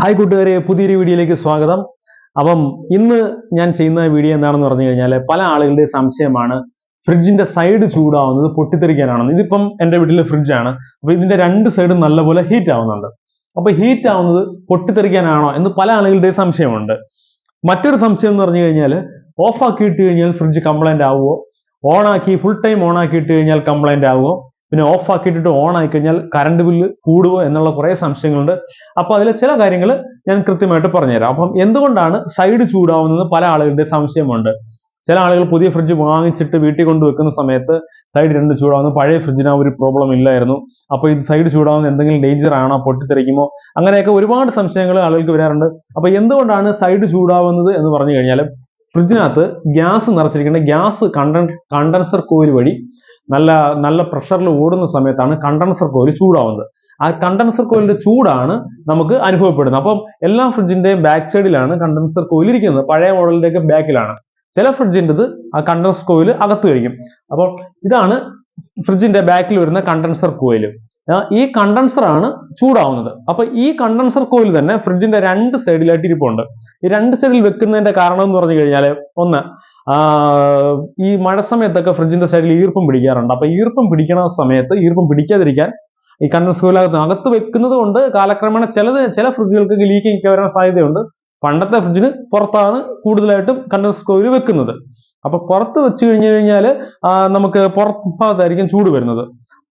Hi കൂട്ടുകാരെ പുതിയൊരു വീഡിയോയിലേക്ക് സ്വാഗതം. അപ്പം ഇന്ന് ഞാൻ ചെയ്യുന്ന വീഡിയോ എന്താണെന്ന് പറഞ്ഞു കഴിഞ്ഞാൽ പല ആളുകളുടെ സംശയമാണ് ഫ്രിഡ്ജിന്റെ സൈഡ് ചൂടാവുന്നത് പൊട്ടിത്തെറിക്കാനാണെന്ന്. ഇതിപ്പം എന്റെ വീട്ടിലെ ഫ്രിഡ്ജാണ്. അപ്പൊ ഇതിന്റെ രണ്ട് സൈഡും നല്ലപോലെ ഹീറ്റ് ആവുന്നുണ്ട്. അപ്പൊ ഹീറ്റ് ആവുന്നത് പൊട്ടിത്തെറിക്കാനാണോ എന്ന് പല ആളുകളുടെ സംശയമുണ്ട്. മറ്റൊരു സംശയം എന്ന് പറഞ്ഞു കഴിഞ്ഞാൽ ഓഫാക്കി ഇട്ട് കഴിഞ്ഞാൽ ഫ്രിഡ്ജ് കംപ്ലൈന്റ് ആവുമോ ഓൺ ആക്കി ഫുൾ ടൈം ഓൺ ആക്കി ഇട്ട് കഴിഞ്ഞാൽ കംപ്ലൈന്റ് ആവുമോ പിന്നെ ഓഫ് ആക്കിയിട്ടിട്ട് ഓൺ ആയി കഴിഞ്ഞാൽ കറണ്ട് ബില്ല് കൂടുമോ എന്നുള്ള കുറേ സംശയങ്ങളുണ്ട്. അപ്പോൾ അതിലെ ചില കാര്യങ്ങൾ ഞാൻ കൃത്യമായിട്ട് പറഞ്ഞുതരാം. അപ്പം എന്തുകൊണ്ടാണ് സൈഡ് ചൂടാവുന്നത്? പല ആളുകളുടെ സംശയമുണ്ട്. ചില ആളുകൾ പുതിയ ഫ്രിഡ്ജ് വാങ്ങിച്ചിട്ട് വീട്ടിൽ കൊണ്ട് വെക്കുന്ന സമയത്ത് സൈഡ് രണ്ട് ചൂടാവുന്നു. പഴയ ഫ്രിഡ്ജിന് ആ ഒരു പ്രോബ്ലം ഇല്ലായിരുന്നു. അപ്പോൾ ഇത് സൈഡ് ചൂടാവുന്ന എന്തെങ്കിലും ഡേഞ്ചർ ആണോ? പൊട്ടിത്തെറിക്കുമോ? അങ്ങനെയൊക്കെ ഒരുപാട് സംശയങ്ങൾ ആളുകൾക്ക് വരാറുണ്ട്. അപ്പോൾ എന്തുകൊണ്ടാണ് സൈഡ് ചൂടാവുന്നത് എന്ന് പറഞ്ഞു കഴിഞ്ഞാൽ ഫ്രിഡ്ജിനകത്ത് ഗ്യാസ് നിറച്ചിരിക്കേണ്ട ഗ്യാസ് കണ്ടൻ കണ്ടൻസർ കോയിൽ വഴി നല്ല നല്ല പ്രഷറിൽ ഓടുന്ന സമയത്താണ് കണ്ടൻസർ കോയിൽ ചൂടാവുന്നത്. ആ കണ്ടൻസർ കോയിലിന്റെ ചൂടാണ് നമുക്ക് അനുഭവപ്പെടുന്നത്. അപ്പം എല്ലാ ഫ്രിഡ്ജിന്റെയും ബാക്ക് സൈഡിലാണ് കണ്ടൻസർ കോയിൽ ഇരിക്കുന്നത്. പഴയ മോഡലിന്റെ ഒക്കെ ബാക്കിലാണ് ചില ഫ്രിഡ്ജിന്റെത് ആ കണ്ടൻസർ കോയിൽ അകത്ത് കഴിക്കും അപ്പോൾ ഇതാണ് ഫ്രിഡ്ജിന്റെ ബാക്കിൽ വരുന്ന കണ്ടൻസർ കോയിൽ ഈ കണ്ടൻസർ ആണ് ചൂടാവുന്നത്. അപ്പൊ ഈ കണ്ടൻസർ കോയിൽ തന്നെ ഫ്രിഡ്ജിന്റെ രണ്ട് സൈഡിലായിട്ട് ഇരിപ്പുണ്ട്. ഈ രണ്ട് സൈഡിൽ വെക്കുന്നതിന്റെ കാരണം എന്ന് പറഞ്ഞു കഴിഞ്ഞാൽ ഒന്ന് ഈ മഴ സമയത്തൊക്കെ ഫ്രിഡ്ജിന്റെ സൈഡിൽ ഈർപ്പം പിടിക്കാറുണ്ട്. അപ്പൊ ഈർപ്പം പിടിക്കണ സമയത്ത് ഈർപ്പം പിടിക്കാതിരിക്കാൻ ഈ കണ്ടൻസർ കോയിലകത്ത് അകത്ത് വെക്കുന്നത് കൊണ്ട് കാലക്രമേണ ചിലത് ചില ഫ്രിഡ്ജുകൾക്ക് ലീക്ക് ഒക്കെ വരാൻ സാധ്യതയുണ്ട്. പണ്ടത്തെ ഫ്രിഡ്ജിന് പുറത്താണ് കൂടുതലായിട്ടും കണ്ടൻസർ കോയിൽ വെക്കുന്നത്. അപ്പൊ പുറത്ത് വെച്ച് കഴിഞ്ഞു കഴിഞ്ഞാൽ നമുക്ക് പുറത്ത് ഭാഗത്തായിരിക്കും ചൂട് വരുന്നത്.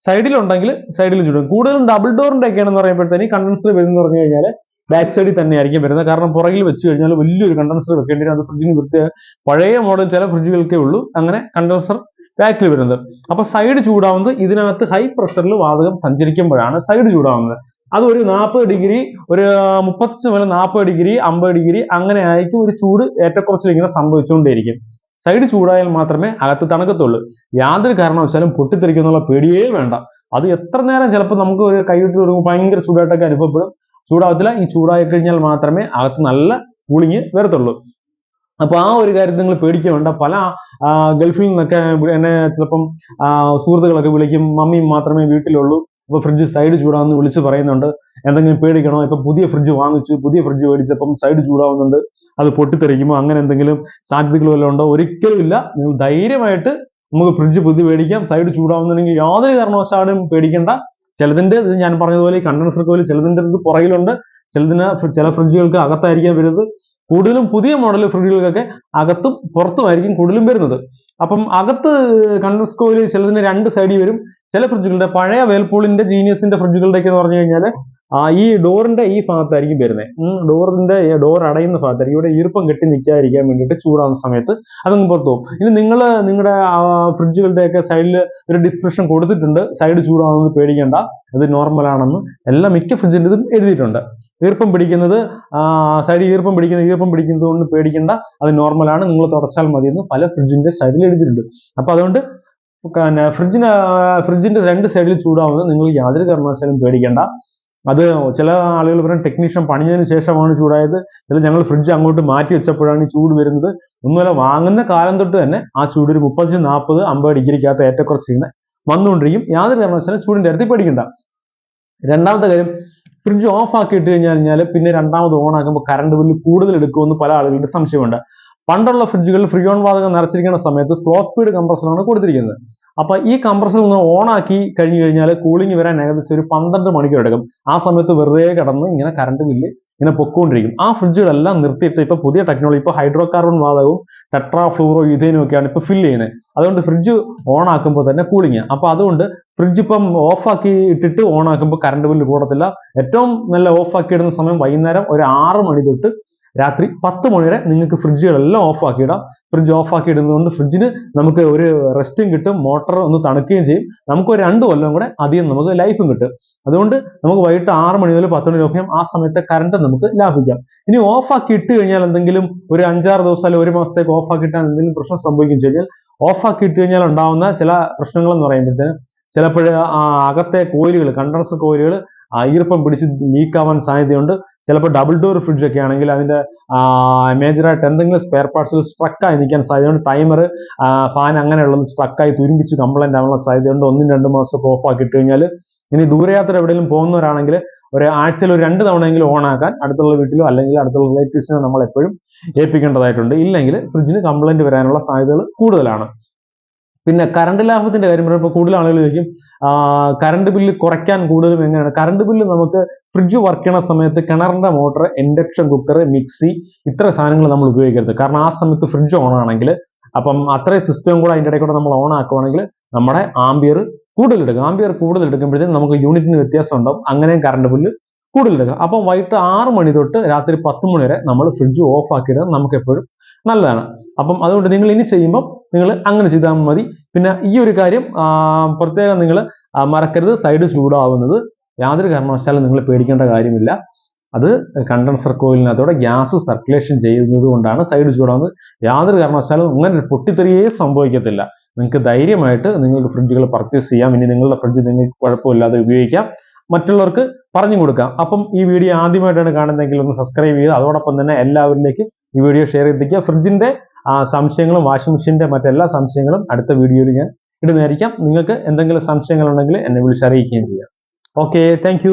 സൈഡിലുണ്ടെങ്കിൽ സൈഡിൽ ചൂട്. കൂടുതലും ഡബിൾ ഡോറിന്റെ ഒക്കെയാണെന്ന് പറയുമ്പോഴത്തേന് കണ്ടൻസർ വരുന്നത് പറഞ്ഞു കഴിഞ്ഞാൽ ബാക്ക് സൈഡിൽ തന്നെയായിരിക്കും വരുന്നത്. കാരണം പുറകിൽ വെച്ച് കഴിഞ്ഞാൽ വലിയൊരു കണ്ടൻസർ വെക്കേണ്ടി വരും അത് ഫ്രിഡ്ജിന് വൃത്തി പഴയ മോഡൽ ചില ഫ്രിഡ്ജുകൾക്കേ ഉള്ളൂ. അങ്ങനെ കണ്ടൻസർ ബാക്കിൽ വരുന്നത്. അപ്പൊ സൈഡ് ചൂടാവുന്നത് ഇതിനകത്ത് ഹൈ പ്രഷറിൽ വാതകം സഞ്ചരിക്കുമ്പോഴാണ് സൈഡ് ചൂടാവുന്നത്. അത് ഒരു നാൽപ്പത് ഡിഗ്രി ഒരു മുപ്പത്തഞ്ച് മുതൽ നാൽപ്പത് ഡിഗ്രി അമ്പത് ഡിഗ്രി അങ്ങനെ ആയിരിക്കും ഒരു ചൂട് ഏറ്റക്കുറച്ചിൽ ഇങ്ങനെ സംഭവിച്ചുകൊണ്ടേയിരിക്കും. സൈഡ് ചൂടായാൽ മാത്രമേ അകത്ത് തണുക്കത്തുള്ളൂ. യാതൊരു കാരണവശാലും പൊട്ടിത്തെറിക്കുന്നുള്ള പേടിയേ വേണ്ട. അത് എത്ര നേരം ചിലപ്പോൾ നമുക്ക് ഒരു കൈവിട്ട് ഭയങ്കര ചൂടായിട്ടൊക്കെ അനുഭവപ്പെടും. ചൂടാവത്തില്ല. ഈ ചൂടായി കഴിഞ്ഞാൽ മാത്രമേ അകത്ത് നല്ല കൂളിങ് വരത്തുള്ളൂ. അപ്പൊ ആ ഒരു കാര്യത്തിൽ നിങ്ങൾ പേടിക്കുക വേണ്ട. പല ഗൾഫിൽ നിന്നൊക്കെ എന്നെ ചിലപ്പം സുഹൃത്തുക്കളൊക്കെ വിളിക്കും. മമ്മി മാത്രമേ വീട്ടിലുള്ളൂ. അപ്പൊ ഫ്രിഡ്ജ് സൈഡ് ചൂടാവുന്നു വിളിച്ച് പറയുന്നുണ്ട്. എന്തെങ്കിലും പേടിക്കണോ? ഇപ്പൊ പുതിയ ഫ്രിഡ്ജ് വാങ്ങിച്ചു. പുതിയ ഫ്രിഡ്ജ് മേടിച്ചപ്പം സൈഡ് ചൂടാവുന്നുണ്ട്. അത് പൊട്ടിത്തെറിക്കുമോ? അങ്ങനെ എന്തെങ്കിലും സാധ്യതകൾ വല്ലതും ഉണ്ടോ? ഒരിക്കലും ഇല്ല. നിങ്ങൾ ധൈര്യമായിട്ട് നമുക്ക് ഫ്രിഡ്ജ് പുതിയ മേടിക്കാം. സൈഡ് ചൂടാവുന്നുണ്ടെങ്കിൽ യാതൊരു കാരണവശാലും പേടിക്കേണ്ട. ചിലതിന്റെ ഇത് ഞാൻ പറഞ്ഞതുപോലെ കണ്ടൻസർ കോയിൽ ചിലതിന്റെ ഇത് പുറകിലുണ്ട്. ചിലതിന് ചില ഫ്രിഡ്ജുകൾക്ക് അകത്തായിരിക്കാം വരുന്നത്. കൂടുതലും പുതിയ മോഡൽ ഫ്രിഡ്ജുകൾക്കൊക്കെ അകത്തും പുറത്തുമായിരിക്കും കൂടുതലും വരുന്നത്. അപ്പം അകത്ത് കണ്ടൻസർ കോയിൽ ചിലതിന് രണ്ട് സൈഡിൽ വരും. ചില ഫ്രിഡ്ജുകളുടെ പഴയ വേൽപൂളിന്റെ ജീനിയസിന്റെ ഫ്രിഡ്ജുകളുടെ ഒക്കെ എന്ന് പറഞ്ഞു കഴിഞ്ഞാൽ ആ ഈ ഡോറിന്റെ ഈ ഭാഗത്തായിരിക്കും വരുന്നത് ഡോറിന്റെ ഡോർ അടയുന്ന ഭാഗത്തായിരിക്കും. ഇവിടെ ഈർപ്പം കെട്ടി നിൽക്കാതിരിക്കാൻ വേണ്ടിയിട്ട് ചൂടാവുന്ന സമയത്ത് അതങ്ങ് പുറത്തു പോകും. ഇനി നിങ്ങൾ നിങ്ങളുടെ ഫ്രിഡ്ജുകളുടെയൊക്കെ സൈഡിൽ ഒരു ഡിസ്ക്രിപ്ഷൻ കൊടുത്തിട്ടുണ്ട്. സൈഡ് ചൂടാവുന്നത് പേടിക്കേണ്ട. അത് നോർമൽ ആണെന്ന് എല്ലാ മിക്ക ഫ്രിഡ്ജിന്റെതും എഴുതിയിട്ടുണ്ട്. ഈർപ്പം പിടിക്കുന്നത് സൈഡ് ഈർപ്പം പിടിക്കുന്നത് ഈർപ്പം പിടിക്കുന്നത് കൊണ്ട് പേടിക്കേണ്ട. അത് നോർമലാണ്. നിങ്ങൾ തുടച്ചാൽ മതി എന്ന് പല ഫ്രിഡ്ജിന്റെ സൈഡിൽ എഴുതിയിട്ടുണ്ട്. അപ്പോൾ അതുകൊണ്ട് ഫ്രിഡ്ജിന് ഫ്രിഡ്ജിന്റെ രണ്ട് സൈഡിൽ ചൂടാവുന്നത് നിങ്ങൾ യാതൊരു കാരണവശാലും പേടിക്കേണ്ട. അത് ചില ആളുകൾ പറയും ടെക്നീഷ്യൻ പണിഞ്ഞതിന് ശേഷമാണ് ചൂടായത്. ചില ഞങ്ങൾ ഫ്രിഡ്ജ് അങ്ങോട്ട് മാറ്റി വെച്ചപ്പോഴാണ് ഈ ചൂട് വരുന്നത്. ഒന്നുമല്ല വാങ്ങുന്ന കാലം തൊട്ട് തന്നെ ആ ചൂട് ഒരു മുപ്പത്തഞ്ച് നാൽപ്പത് അമ്പത് ഡിഗ്രിക്കകത്ത് ഏറ്റക്കുറച്ച് ഇങ്ങനെ വന്നുകൊണ്ടിരിക്കും. യാതൊരു കാരണവശാലും ചൂടിന്റെ അടുത്ത് പേടിക്കണ്ട. രണ്ടാമത്തെ കാര്യം ഫ്രിഡ്ജ് ഓഫ് ആക്കി ഇട്ട് കഴിഞ്ഞാൽ കഴിഞ്ഞാൽ പിന്നെ രണ്ടാമത് ഓൺ ആക്കുമ്പോൾ കറണ്ട് ബില്ല് കൂടുതൽ എടുക്കുമെന്ന് പല ആളുകളുടെ സംശയമുണ്ട്. പണ്ടുള്ള ഫ്രിഡ്ജുകളിൽ ഫ്രീ ഓൺ വാതകം നിറച്ചിരിക്കുന്ന സമയത്ത് സ്ലോ സ്പീഡ് കംപ്രസറാണ് കൊടുത്തിരിക്കുന്നത്. അപ്പൊ ഈ കംപ്രസർ ഒന്ന് ഓൺ ആക്കി കഴിഞ്ഞു കഴിഞ്ഞാൽ കൂളിംഗ് വരാൻ ഏകദേശം ഒരു പന്ത്രണ്ട് മണിക്കൂർ എടുക്കും. ആ സമയത്ത് വെറുതെ കിടന്ന് ഇങ്ങനെ കറണ്ട് ബില്ല് ഇങ്ങനെ പൊക്കോണ്ടിരിക്കും. ആ ഫ്രിഡ്ജുകളെല്ലാം നിർത്തിയിട്ട് ഇപ്പൊ പുതിയ ടെക്നോളജി ഇപ്പൊ ഹൈഡ്രോ കാർബൺ വാതകവും ടെട്രാ ഫ്ലൂറോ യുധേനും ഒക്കെയാണ് ഇപ്പൊ ഫില്ല് ചെയ്യുന്നത്. അതുകൊണ്ട് ഫ്രിഡ്ജ് ഓൺ ആക്കുമ്പോൾ തന്നെ കൂളിങ് അപ്പൊ അതുകൊണ്ട് ഫ്രിഡ്ജ് ഇപ്പം ഓഫ് ആക്കി ഇട്ടിട്ട് ഓൺ ആക്കുമ്പോൾ കറണ്ട് ബില്ല് കൂടത്തില്ല. ഏറ്റവും നല്ല ഓഫ് ആക്കി ഇടുന്ന സമയം വൈകുന്നേരം ഒരു ആറ് മണി തൊട്ട് രാത്രി പത്ത് മണിവരെ നിങ്ങൾക്ക് ഫ്രിഡ്ജുകളെല്ലാം ഓഫ് ആക്കി ഇടാം ഫ്രിഡ്ജ് ഓഫ് ആക്കി ഇടുന്നതുകൊണ്ട് ഫ്രിഡ്ജിന് നമുക്ക് ഒരു റെസ്റ്റും കിട്ടും മോട്ടർ ഒന്ന് തണുക്കുകയും ചെയ്യും. നമുക്ക് ഒരു രണ്ട് കൊല്ലം കൂടെ അധികം നമുക്ക് ലൈഫും കിട്ടും. അതുകൊണ്ട് നമുക്ക് വൈകിട്ട് ആറ് മണി മുതൽ പത്ത് മണി നോക്കിയാൽ ആ സമയത്തെ കറണ്ട് നമുക്ക് ലാഭിക്കാം. ഇനി ഓഫ് ആക്കി ഇട്ട് കഴിഞ്ഞാൽ എന്തെങ്കിലും ഒരു അഞ്ചാറ് ദിവസം അല്ലെങ്കിൽ ഒരു മാസത്തേക്ക് ഓഫ് ആക്കി ഇട്ടാൽ എന്തെങ്കിലും പ്രശ്നം സംഭവിക്കും കഴിഞ്ഞാൽ ഓഫ് ആക്കി ഇട്ട് കഴിഞ്ഞാൽ ഉണ്ടാവുന്ന ചില പ്രശ്നങ്ങൾ എന്ന് പറയുമ്പോഴത്തേന് ചിലപ്പോൾ അകത്തെ കോയിലുകൾ കണ്ടൻസർ കോയിലുകൾ ഈർപ്പം പിടിച്ച് ലീക്കാവാൻ സാധ്യതയുണ്ട്. ചിലപ്പോൾ ഡബിൾ ഡോർ ഫ്രിഡ്ജ് ഒക്കെ ആണെങ്കിൽ അതിന്റെ മേജറായിട്ട് എന്തെങ്കിലും സ്പെയർ പാർട്സിൽ സ്ട്രക്കായി നിൽക്കാൻ സാധ്യതയുണ്ട്. ടൈമർ ഫാൻ അങ്ങനെയുള്ളത് സ്ട്രക്കായി തുരുമ്പിച്ച് കംപ്ലൈന്റ് ആവാനുള്ള സാധ്യതയുണ്ട്. ഒന്നും രണ്ടും മാസം ഓഫ് ആക്കിയിട്ട് കഴിഞ്ഞാൽ ഇനി ദൂരയാത്ര എവിടെയെങ്കിലും പോകുന്നവരാണെങ്കിൽ ഒരു ആഴ്ചയിൽ ഒരു രണ്ട് തവണയെങ്കിലും ഓൺ ആക്കാൻ അടുത്തുള്ള വീട്ടിലോ അല്ലെങ്കിൽ അടുത്തുള്ള റിലേറ്റീവ്സിനോ നമ്മൾ എപ്പോഴും ഏൽപ്പിക്കേണ്ടതായിട്ടുണ്ട്. ഇല്ലെങ്കിൽ ഫ്രിഡ്ജിന് കംപ്ലൈന്റ് വരാനുള്ള സാധ്യതകൾ കൂടുതലാണ്. പിന്നെ കറണ്ട് ലാഭത്തിന്റെ കാര്യം പറയുമ്പോൾ കൂടുതൽ ആളുകൾ ചോദിക്കും കറണ്ട് ബില്ല് കുറയ്ക്കാൻ കൂടുതലും എങ്ങനെയാണ്? കറണ്ട് ബില്ല് നമുക്ക് ഫ്രിഡ്ജ് വർക്ക് ചെയ്യണ സമയത്ത് കിണറിന്റെ മോട്ടർ ഇൻഡക്ഷൻ കുക്കർ മിക്സി ഇത്ര സാധനങ്ങൾ നമ്മൾ ഉപയോഗിക്കരുത്. കാരണം ആ സമയത്ത് ഫ്രിഡ്ജ് ഓൺ ആണെങ്കിൽ അപ്പം അത്രയും സിസ്റ്റം കൂടെ അതിന്റെ ഇടയിൽ കൂടെ നമ്മൾ ഓൺ ആക്കുവാണെങ്കിൽ നമ്മുടെ ആംബിയർ കൂടുതൽ എടുക്കും. ആംബിയർ കൂടുതൽ എടുക്കുമ്പോഴത്തേക്കും നമുക്ക് യൂണിറ്റിന് വ്യത്യാസം ഉണ്ടാവും. അങ്ങനെയും കറണ്ട് ബില്ല് കൂടുതൽ എടുക്കും. അപ്പം വൈകിട്ട് ആറ് മണി തൊട്ട് രാത്രി പത്ത് മണി വരെ നമ്മൾ ഫ്രിഡ്ജ് ഓഫ് ആക്കിയിടുന്നത് നമുക്ക് എപ്പോഴും നല്ലതാണ്. അപ്പം അതുകൊണ്ട് നിങ്ങൾ ഇനി ചെയ്യുമ്പോൾ നിങ്ങൾ അങ്ങനെ ചെയ്താൽ മതി. പിന്നെ ഈ ഒരു കാര്യം പ്രത്യേകം നിങ്ങൾ മറക്കരുത്. സൈഡ് ചൂടാവുന്നത് യാതൊരു കാരണവശാലും നിങ്ങൾ പേടിക്കേണ്ട കാര്യമില്ല. അത് കണ്ടൻസർ കോയിലിനകത്തോടെ ഗ്യാസ് സർക്കുലേഷൻ ചെയ്യുന്നത് കൊണ്ടാണ് സൈഡ് ചൂടാവുന്നത്. യാതൊരു കാരണവശാലും അങ്ങനെ പൊട്ടിത്തെറിയേ സംഭവിക്കത്തില്ല. നിങ്ങൾക്ക് ധൈര്യമായിട്ട് നിങ്ങൾക്ക് ഫ്രിഡ്ജുകൾ പർച്ചേസ് ചെയ്യാം. ഇനി നിങ്ങളുടെ ഫ്രിഡ്ജ് നിങ്ങൾക്ക് കുഴപ്പമില്ലാതെ ഉപയോഗിക്കാം. മറ്റുള്ളവർക്ക് പറഞ്ഞു കൊടുക്കാം. അപ്പം ഈ വീഡിയോ ആദ്യമായിട്ടാണ് കാണുന്നതെങ്കിൽ ഒന്ന് സബ്സ്ക്രൈബ് ചെയ്യുക അതോടൊപ്പം തന്നെ എല്ലാവരിലേക്കും ഈ വീഡിയോ ഷെയർ ചെയ്തിരിക്കുക ഫ്രിഡ്ജിന്റെ ആ, സംശയങ്ങളും വാഷിംഗ് മെഷീന്റെ മറ്റെല്ലാ സംശയങ്ങളും അടുത്ത വീഡിയോയിൽ ഞാൻ ഇടുന്നതായിരിക്കാം. നിങ്ങൾക്ക് എന്തെങ്കിലും സംശയങ്ങളുണ്ടെങ്കിൽ എന്നെ വിളിച്ചറിയിക്കുകയും ചെയ്യാം. Okay thank